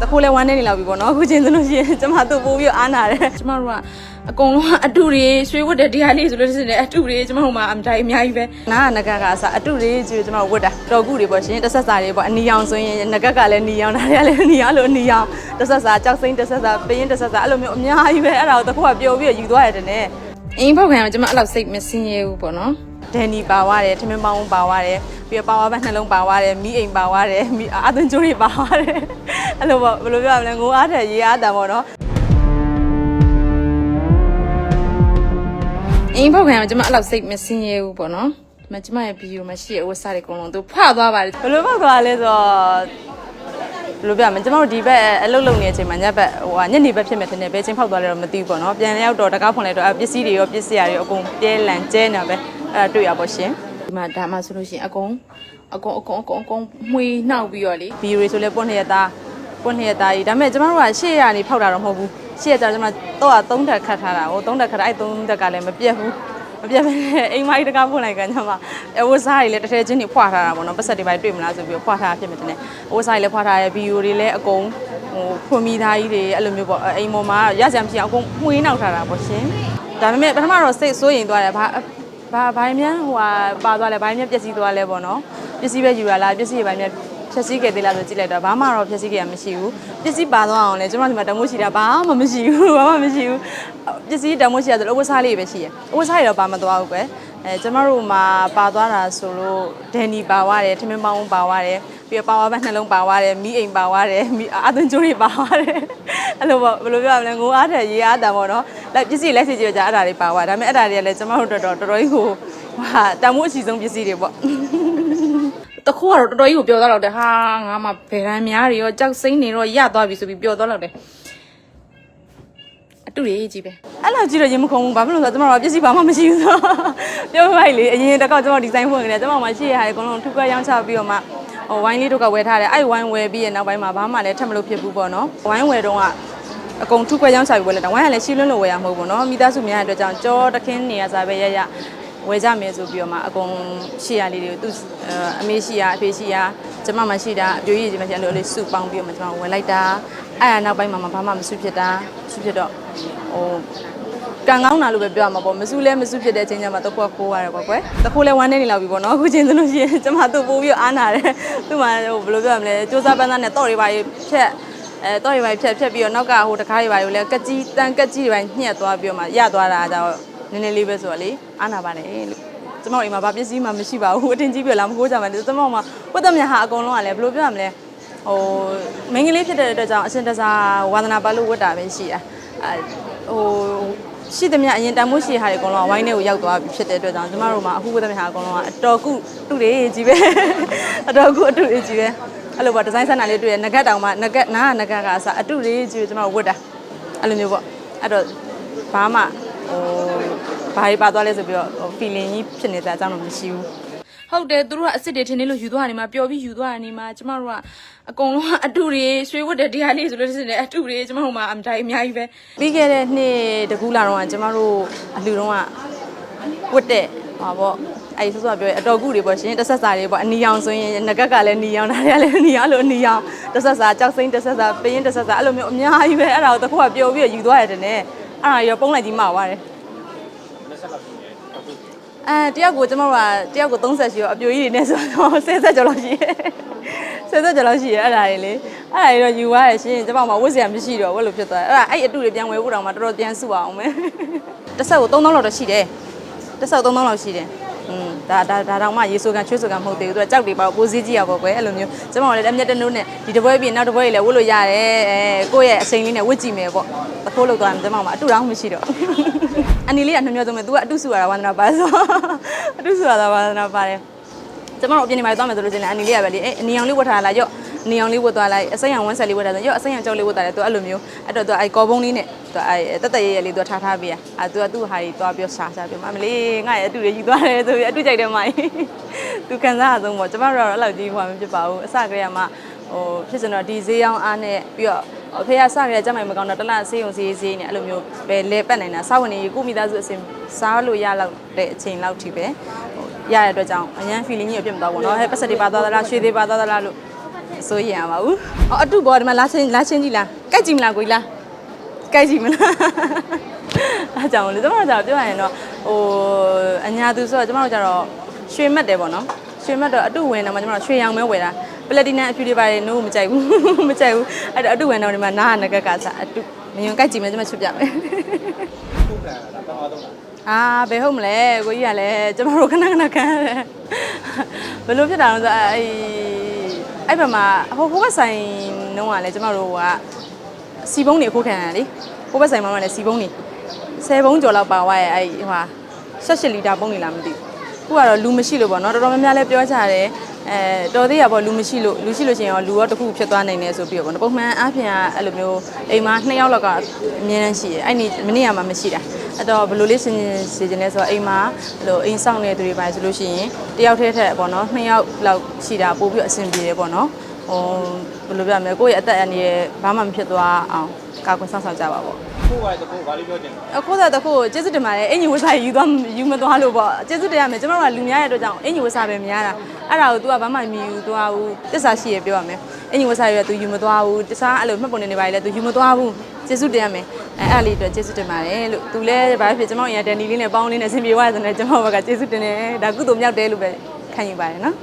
တခိုးလဲဝမ်းနေနေလောက်ပြီပေါ့နော်အခုချင်းသလို့ရှိရင်ကျမတို့ပို့ပြီးအားနာတယ်ကျမတို့ကအကုန်လုံးကအတူတွေရွှေဝတ်တဲ့တရားလေးဆိုလို့ရှိရင်အတူတွေကျမတို့မှာအမတိုင်းအများကြီးပဲနားကငကကအစားအတူတွေကျကျမတို့ဝတ်တာတော်ကူတွေပေါ့ရှင်တစ်ဆက်စာတွေပေါ့အနီအောင်ဆိုရင်ငကကလည်းနီအောင်ဒါတွေကလည်းနီအောင်လို့နီအောင်တစ်ဆက်စာကြောက်စိမ့်တစ်ဆက်စာပရင်တစ်ဆက်စာအဲ့လိုမျိုးအများကြီးပဲအဲ့ဒါကိုတခိုးကပျော်ပြီးယူသွားရတယ်နဲ့အင်းဖောက်ခံအောင်ကျမအဲ့လောက်စိတ်မစင်းရဘူးပေါ့နော် ဒန်နီပါသွားတယ်ထမင်းပေါင်းပါသွားတယ်ပြီးတော့ပါဝါဘက်နှလုံးပါသွားတယ်မိအိမ်ပါသွားတယ်မိအာသွင်းကျိုးတွေပါသွားတယ်အဲ့လိုပေါ့ဘယ်လိုပြောရမလဲငိုအားတယ်ရေအားတန်ပေါ့နော်အင်းဖောက်ခံအောင်ကျမအဲ့လောက်စိတ်မစင်းရဘူးပေါ့နော်ဒီမှာကျမရဲ့ဗီဒီယိုမှာရှိရဲ့ဝက်စားတွေအကုန်လုံးသူဖွာသွားပါတယ်ဘယ်လိုဖောက်သွားလဲဆိုတော့ဘယ်လိုပြမလဲကျမတို့ဒီဘက်အလုပ်လုပ်နေတဲ့အချိန်မှာညဘက်ဟိုကညနေဘက်ဖြစ်မယ်ထင်တယ်ဘယ်ချင်းဖောက်သွားလဲတော့မသိဘူးပေါ့နော်ပြန်ရောက်တော့တကားဖွင့်လိုက်တော့အပစ္စည်းတွေရောပစ္စည်းတွေရောအကုန်ပြဲလန်ကျဲနေပဲ အဲ့ဒါတွေ့ရပါရှင်ဒီမှာဒါမှဆိုလို့ရှိရင်အကုန်အကုန်အကုန်အကုန်အကုန်မှွေနှောက်ပြီးတော့လေဗီဒီယိုတွေဆိုလဲပွင့်နေရသားပွင့်နေရသားကြီးဒါပေမဲ့ကျမတို့ကရှေ့ရနေဖောက်တာတော့မဟုတ်ဘူးရှေ့ရကျတော့ကျမတော့က3တက်ခတ်ထားတာဟို3တက်ခတ်တာအဲ့3တက်ကလည်းမပြတ်ဘူးမပြတ်ပဲနဲ့အိမ်မကြီးတကားဖွင့်လိုက်ကန်ညမှာအဝတ်စားတွေလည်းတစ်ထည်ချင်းတွေဖွာထားတာပေါ့နော်ပတ်ဆက်တွေပိုင်းတွေ့မလားဆိုပြီးဖွာထားဖြစ်မယ်တဲ့။အဝတ်စားတွေလည်းဖွာထားတယ်ဗီဒီယိုတွေလည်းအကုန်ဟိုဖွင့်မိသားကြီးတွေအဲ့လိုမျိုးပေါ့အိမ်ပေါ်မှာရကြံဖြစ်အောင်အကုန်မှွေးနောက်ထားတာပေါ့ရှင်။ဒါပေမဲ့ပထမတော့စိတ်စိုးရင်သွားတယ်ဘာ ဘာဘာမှန်းဟိုဟာပါသွားလဲဘာမှန်းပျက်စီးသွားလဲပေါ့နော်။ပစ္စည်းပဲယူရလားပစ္စည်းတွေဘာမှန်းဖြည့်စည်းခဲ့သေးလားဆိုကြည့်လိုက်တော့ဘာမှတော့ဖြည့်စည်းခဲ့ရမရှိဘူးပစ္စည်းပါသွားအောင်လဲကျွန်တော်ဒီမှာတမိုးရှိတာဘာမှမရှိဘူးဘာမှမရှိဘူးပစ္စည်းတမိုးရှိတာဆိုတော့အဝတ်စားလေးပဲရှိရအဝတ်စားတွေတော့ပါမသွားဘူးကွယ် အဲကျွန်တော်တို့မှာပါသွားတာဆိုလို့ဒန်နီပါသွားတယ်ထမင်းပေါင်းပါသွားတယ်ပြီးတော့ပါဝါဘက်နှလုံးပါသွားတယ်မိအိမ်ပါသွားတယ်မိအာသွင်းကျိုးတွေပါသွားတယ်အဲ့လိုပေါ့ဘယ်လိုပြောရမလဲငိုအားတယ်ရေအားတန်ပေါ့နော်လက်ပစ္စည်းလက်စီကြည့်ကြအဲ့ဒါတွေပါသွားဒါပေမဲ့အဲ့ဒါတွေကလည်းကျွန်တော်တို့တော်တော်တော်တော်ကြီးကိုဟာတန်မိုးအစီဆုံးပစ္စည်းတွေပေါ့တခိုးကတော့တော်တော်ကြီးကိုပျော်သွားတော့တယ်ဟာငါမှဗေရန်များတွေရောကြောက်စိမ့်နေတော့ရသွားပြီဆိုပြီးပျော်သွားတော့တယ်အ တူရေးကြီးပဲအဲ့လိုကြည့်တော့ရင်မခုံဘူးဘာဖြစ်လို့လဲဆိုတော့ကျမတို့ကပစ္စည်းဘာမှမရှိဘူးဆိုတော့ပြောပြလိုက်လေအရင်တစ်ခေါက်ကျမတို့ဒီဇိုင်းဖွင့်နေတယ်ကျမတို့မှရှိရဟာအကုန်လုံးထုခွဲရောင်းချပြီးတော့မှဟိုဝိုင်းလေးတို့ကဝယ်ထားတယ်အဲ့ဝိုင်းဝယ်ပြီးရနောက်ပိုင်းမှာဘာမှလည်းထပ်မလို့ဖြစ်ဘူးပေါ့နော်ဝိုင်းဝယ်တော့ကအကုန်ထုခွဲရောင်းချပြီးဝယ်လိုက်တာဝိုင်းကလည်းရှင်းလွန်းလို့ဝယ်ရမှာမဟုတ်ဘူးနော်မိသားစုများတဲ့အတွက်ကြောင့်ကြောတခင်းနေရစားပဲရရဝယ်ကြမယ်ဆိုပြီးတော့မှအကုန်ရှိရလေးတွေကိုသူအမေရှိရအဖေရှိရကျမမရှိတာအပြိုကြီးကြီးမရှိအဲ့လိုလေးစုပေါင်းပြီးတော့မှကျမဝယ်လိုက်တာ အဲ့ဒါနောက်ပိုင်းမှာဘာမှမစုဖြစ်တာစုဖြစ်တော့ဟိုကံကောင်းတာလို့ပဲပြောရမှာပေါ့မစုလဲမစုဖြစ်တဲ့အချိန်ကျမှတော့ကိုကကိုးရတယ်ပေါ့ကွယ်တခိုးလဲဝမ်းနေနေလောက်ပြီပေါ့နော်အခုချင်းသလို့ရှိရင်ကျမတို့ပို့ပြီးအားနာတယ်သူ့မှာဟိုဘယ်လိုပြောရမလဲစူးစမ်းပန်းစားနဲ့တော့တွေပါဖြက်အဲတော့တွေပါဖြက်ဖြက်ပြီးတော့နောက်ကဟိုတကားတွေပါလည်းကက်ကြီးတန်ကက်ကြီးတွေပါညှက်သွားပြီးတော့မှရသွားတာကြောင့်နည်းနည်းလေးပဲဆိုတော့လေအားနာပါတယ်လို့ကျမတို့အိမ်မှာဘာပစ္စည်းမှမရှိပါဘူးအတင်ကြီးပြလာမကိုးကြမှာကျမတို့မှာဝတ်သမ ्या ဟာအကုန်လုံးကလည်းဘယ်လိုပြောရမလဲ ဟိုမိန်းကလေးဖြစ်တဲ့အတွက်ကြောင့်အရှင်တစားဝါသနာပါလို့ဝတ်တာပဲရှိတာအဲဟိုရှိသမျှအရင်တန်မိုးရှိတဲ့ဟာတွေအကုန်လုံးကဝိုင်းထဲကိုရောက်သွားပြီဖြစ်တဲ့အတွက်ကြောင့်ကျမတို့မှာအခုဝတ်သမျှဟာအကုန်လုံးကအတော်ကုတူတွေကြီးပဲအတော်ကုအတူတွေကြီးပဲအဲ့လိုပေါ့ဒီဇိုင်းဆန်တာလေးတွေ့ရငကတ်တောင်မှငကတ်နားကငကတ်ကအစားအတူတွေကြီးကိုကျမတို့ဝတ်တာအဲ့လိုမျိုးပေါ့အဲ့တော့ဘာမှဟိုဘာတွေပါသွားလဲဆိုပြီးတော့ဟို feeling ကြီးဖြစ်နေတဲ့အကြောင်းတော့မရှိဘူး ဟုတ်တယ်သူတို့ကအစ်စ်တွေထင်းနေလို့ယူသွားနေမှာပျော်ပြီးယူသွားနေမှာကျမတို့ကအကုန်လုံးကအတူတွေရွှေဝတ်တဲ့တရားလေးဆိုလို့ရှိရင်အတူတွေကျမတို့မှာအမတိုင်းအများကြီးပဲပြီးခဲ့တဲ့နှစ်တကူလာတော့ကကျမတို့အလှူတော့ကဝတ်တဲ့ဟာပေါ့အဲ့ဆိုဆိုပြောရအတော်ကူတွေပေါ့ရှင်တစ်ဆက်စာတွေပေါ့အနီအောင်ဆိုရင်ငကက်ကလည်းနီအောင်ဒါတွေကလည်းနီအောင်လို့အနီအောင်တစ်ဆက်စာကြောက်စိမ့်တစ်ဆက်စာပရင်တစ်ဆက်စာအဲ့လိုမျိုးအများကြီးပဲအဲ့ဒါကိုတခုကပျော်ပြီးယူသွားရတယ်နဲ့အဲ့ဒါရောပုံးလိုက်ကြီးမှသွားတယ် အဲတယောက်ကိုကျမတို့ကတယောက်ကို30ရှိရောအပြိုကြီးတွေနဲ့ဆိုတော့60ဆက်ကျော်လောက်ရှိရဲ့60ကျော်လောက်ရှိရဲ့အဲ့ဒါတွေလေအဲ့ဒါတွေတော့ယူသွားရရှင်ကျမတို့ကဝတ်စရာမရှိတော့ဝတ်လို့ဖြစ်သွားတယ်အဲ့ဒါအဲ့အတူတွေပြန်ဝယ်ဖို့တောင်မှတော်တော်ပြန်စုအောင်မယ်တစ်ဆက်ကို3000လောက်တော့ရှိတယ်တစ်ဆက်ကို3000လောက်ရှိတယ် อืมဒါဒါဒါတောင်မှရေဆိုကန်ချွေးဆိုကန်မဟုတ်သေးဘူးသူကကြောက်တွေပါပိုးစည်းကြည့်ရပါကွယ်အဲ့လိုမျိုးကျမတို့လည်းအမျက်တနိုးနဲ့ဒီတပွဲပြီးနောက်တပွဲလည်းဝတ်လို့ရတယ်အဲကိုယ့်ရဲ့အစိမ်လေးနဲ့ဝတ်ကြည့်မယ်ပေါ့တခိုးလောက်သွားရင်ကျမတို့ကအတူတောင်မရှိတော့ အနီလေးကနှမျောသုံးမယ် तू ကအတုစုရတာဝန္ဒနာပါဆိုအတုစုရတာဝန္ဒနာပါတယ်ကျမတို့အပြင်နေမှာသွားမယ်ဆိုလို့ရှိရင်အနီလေးကပဲလေအဲအနီအောင်လေးဝတ်ထားလာရော့အ နေအောင်လေးဝတ်သွားလိုက်အစိမ်းရောင်ဝန်းဆက်လေးဝတ်တာဆိုရော့အစိမ်းရောင်ကြောက်လေးဝတ်တာလေသူအဲ့လိုမျိုးအဲ့တော့သူအဲ့ကော်ဘုံလေးနဲ့သူအဲ့တက်တက်ရဲရဲလေးသူထားထားပေးရအဲ့သူကသူ့ဟာကြီးသွားပြောရှာရှာပြောမမလေးငါရဲ့အတူတွေယူသွားတယ်ဆိုပြီးအတူကြိုက်တယ်မကြီးသူခံစားရဆုံးပေါ့ကျမတို့ကတော့အဲ့လိုကြီးဟိုမှမဖြစ်ပါဘူးအစကတည်းကမှဟိုဖြစ်စင်တော့ဒီဈေးရောင်းအားနဲ့ပြီးတော့အဖေကစခဲ့ကြမိုင်မကောင်းတော့တလဆေးုံဆေးဆေးနဲ့အဲ့လိုမျိုးပဲလဲပတ်နေတာစောက်ဝင်နေကိုမိသားစုအစင်စားလို့ရလောက်တဲ့အချိန်လောက်ထိပဲရတဲ့အတွက်ကြောင့်အရန် feeling ကြီးကိုပြတ်မသွားဘူးเนาะဟဲ့ပတ်စက်တွေပါသွားသလားရွှေတွေပါသွားသလားလို့ စိုးရင်ရပါဘူးအော်အတုဘောဒီမှာလာချင်းလာချင်းကြည့်လားကြိုက်ကြည့်မလားကိုကြီးလားကြိုက်ကြည့်မလားအားကြောင့်လေကျမတို့ကျတော့ပြောရရင်တော့ဟိုအညာသူဆိုတော့ကျမတို့ကျတော့ရွှေမတ်တယ်ပေါ့နော်ရွှေမတ်တော့အတုဝင်တော့မှကျမတို့ရွှေရောင်ပဲဝယ်တာပလက်တီနမ်အဖြူတွေပါတယ်နိုးမကြိုက်ဘူးမကြိုက်ဘူးအဲ့တော့အတုဝင်တော့ဒီမှာနားနဂက်ကစားအတုမယုံကြိုက်ကြည့်မယ်ကျမချွတ်ပြမယ်ခုခံရတာတော့တော့လားအာဘယ်ဟုတ်မလဲကိုကြီးကလည်းကျမတို့ခဏခဏခံရတယ်ဘယ်လိုဖြစ်တာလဲဆိုတော့အဲ့ အဲ့ဘက်မှာဟိုဟိုဘက်ဆိုင်နှုံးကလည်းကျမတို့ကစီပုံးတွေအခုခံရလေဟိုဘက်ဆိုင်မှာလည်းစီပုံးတွေ10ပုံးကျော်လောက်ပါသွားရဲ့အဲ့ဟိုဟာ18လီတာပုံးနေလားမသိဘူးခုကတော့လူမရှိလို့ပေါ့နော်တော်တော်များများလည်းပြောကြတယ် အဲတော်သေးရပေါ့လူမရှိလို့လူရှိလို့ရှိရင်ရောလူရောတစ်ခုဖြစ်သွားနိုင်တယ်ဆိုပြီးတော့ပေါ့နော်ပုံမှန်အားဖြင့်ကအဲ့လိုမျိုးအိမ်မှာ2ယောက်လောက်ကအမြဲတမ်းရှိတယ်အဲ့ဒီမနေ့ကမှမရှိတာအဲ့တော့ဘယ်လိုလေးစဉ်းစီခြင်းလဲဆိုတော့အိမ်မှာဘယ်လိုအိမ်ဆောင်နေတဲ့သူတွေပါဆိုလို့ရှိရင်တယောက်တည်းထက်ပေါ့နော်2ယောက်လောက်ရှိတာပို့ပြီးအဆင်ပြေတယ်ပေါ့နော်ဟိုဘယ်လိုပြောမလဲကိုယ့်ရဲ့အသက်အန္တရာယ်ဘာမှမဖြစ်သွားအောင်ကာကွယ်စောင့်ရှောက်ကြပါပေါ့ ခုကတခုဘာလို့ပြောချင်လဲ အခုစားတခုကိုကျေးဇူးတင်ပါတယ်အင်ကြီးဝတ်စားယူသွားယူမသွားလို့ပေါ့ကျေးဇူးတင်ရမယ်ကျွန်တော်တို့ကလူများရဲ့အတွက်ကြောင့်အင်ကြီးဝတ်စားပဲများတာအဲ့ဒါကို तू ကဘာမှမယူသွားဘူးတစ္ဆာရှိရပြောရမယ်အင်ကြီးဝတ်စားရ तू ယူမသွားဘူးတခြားအဲ့လိုမှတ်ပုံနေနေပါလေ तू ယူမသွားဘူးကျေးဇူးတင်ရမယ်အဲ့အဲ့လေးအတွက်ကျေးဇူးတင်ပါတယ်လို့ तू လည်းဘာဖြစ်ကျွန်တော်ရဒန်ဒီလေးနဲ့ပေါင်းလေးနဲ့အဆင်ပြေသွားတယ်ဆိုတော့ကျွန်တော်ဘက်ကကျေးဇူးတင်တယ်ဒါကုသိုလ်မြောက်တယ်လို့ပဲခံယူပါတယ်နော်